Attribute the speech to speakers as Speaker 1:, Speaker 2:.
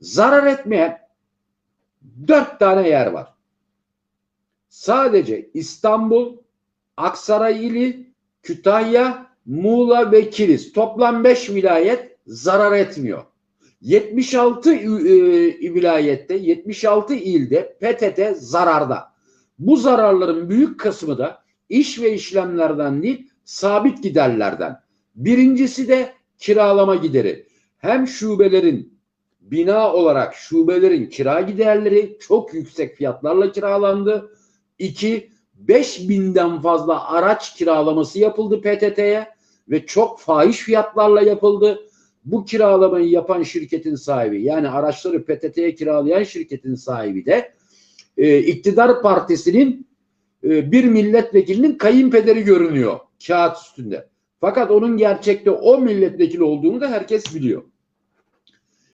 Speaker 1: Zarar etmeyen dört tane yer var. Sadece İstanbul, Aksaray ili, Kütahya, Muğla ve Kilis. Toplam 5 vilayet zarar etmiyor. 76 e, vilayette, 76 ilde PTT zararda. Bu zararların büyük kısmı da iş ve işlemlerden değil, sabit giderlerden. Birincisi de kiralama gideri. Hem şubelerin bina olarak şubelerin kira giderleri çok yüksek fiyatlarla kiralandı. İki, 5000'den fazla araç kiralaması yapıldı PTT'ye ve çok fahiş fiyatlarla yapıldı. Bu kiralamayı yapan şirketin sahibi yani araçları PTT'ye kiralayan şirketin sahibi de e, iktidar partisinin e, bir milletvekilinin kayınpederi görünüyor kağıt üstünde. Fakat onun gerçekte o milletvekili olduğunu da herkes biliyor.